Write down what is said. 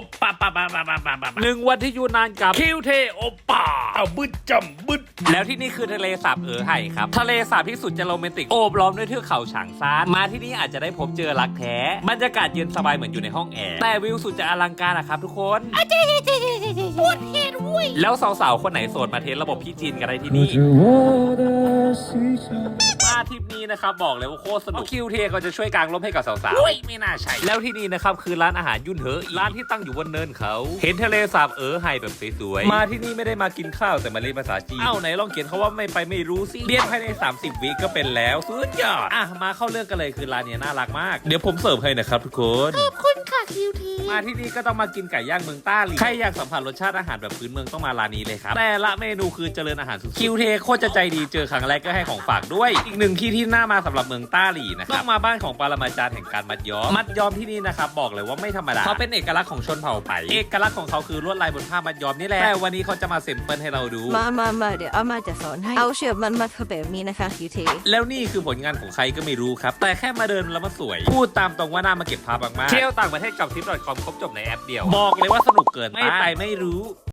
ปป้าป้าป้าป้าป้าป้าป้าหนึ่งวันที่อยู่นานกับคิวเทโอป้าเอาบึดจำบึดแล้วที่นี่คือทะเลสาบเอ๋อไห่ครับ ทะเลสาบที่สุดจะโรแมนติกโอบล้อมด้วยเทือกเขาฉางซานมาที่นี่อาจจะได้พบเจอรักแท้บรรยากาศเย็นสบายเหมือนอยู่ในห้องแอร์แต่วิวสุดจะอลังการนะครับทุกคนปวดเหตุเว้ยแล้วสาวๆคนไหนโสดมาเทสระบบพี่จีนกันได้ที่นี่ ทริปนี้นะครับบอกเลยว่าโคตรสนุกคิวเทก็จะช่วยกางร่มให้กับสาวๆอุ้ยไม่น่าใช่ แล้วที่นี่นะครับคือร้านอาหารยุ่นเหออีร้านที่ตั้งอยู่บนเนินเขา เห็นทะเลสาบเออไฮแบบสวยๆ มาที่นี่ไม่ได้มากินข้าวแต่มาเรียนภาษาจีนเอ้าไหนลองเขียนเขาว่าไม่ไปไม่รู้สิ เรียนภายใน 30 วิก็เป็นแล้วสุดยอด อะมาเข้าเรื่องกันเลยคือร้านเนี้ยน่ารักมาก เดี๋ยวผมเสิร์ฟให้นะครับทุกคน ขอบคุณ ค่ะคิวที มาที่นี่ก็ต้องมากินไก่ย่างเมืองต้าหลีใครอยากสัมผัสรสชาติอาหารแบบพื้นเมืองต้องมาร้านนี้เลยครับ แต่ละเมนูคือเจริญอาหารสุดๆคิวเทโคตรจะใจดีเจอครั้งแรกก็ให้ของฝากด้วย อีกหนึ่งที่ที่น่ามาสำหรับเมืองต้าหลีนะครับต้องมาบ้านของปรมาจารย์แห่งการมัดย้อม มัดย้อมที่นี่นะครับบอกเลยว่าไม่ธรรมดาเขาเป็นเอกลักษณ์ของชนเผ่าไป เอกลักษณ์ของเขาคือลวดลายบนผ้ามัดย้อมนี่แหละ แต่วันนี้เขาจะมาเซมเปิลให้เราดู มามามาเดี๋ยวเอามาจะสอนให้ เอาเชือกมันมาทำแบบนี้นะคะคิวเท แล้วนี่คือผลงานของใครก็ไม่รู้ครับ แต่แค่มาเดินแล้วมันสวย พูดตามตรงว่าน่ามาเก็บภาพมากๆเที่ยวต่างประเทศกับทริป .com ครบจบในแอปเดียว บอกเลยว่าสนุกเกินไม่ไปไม่รู้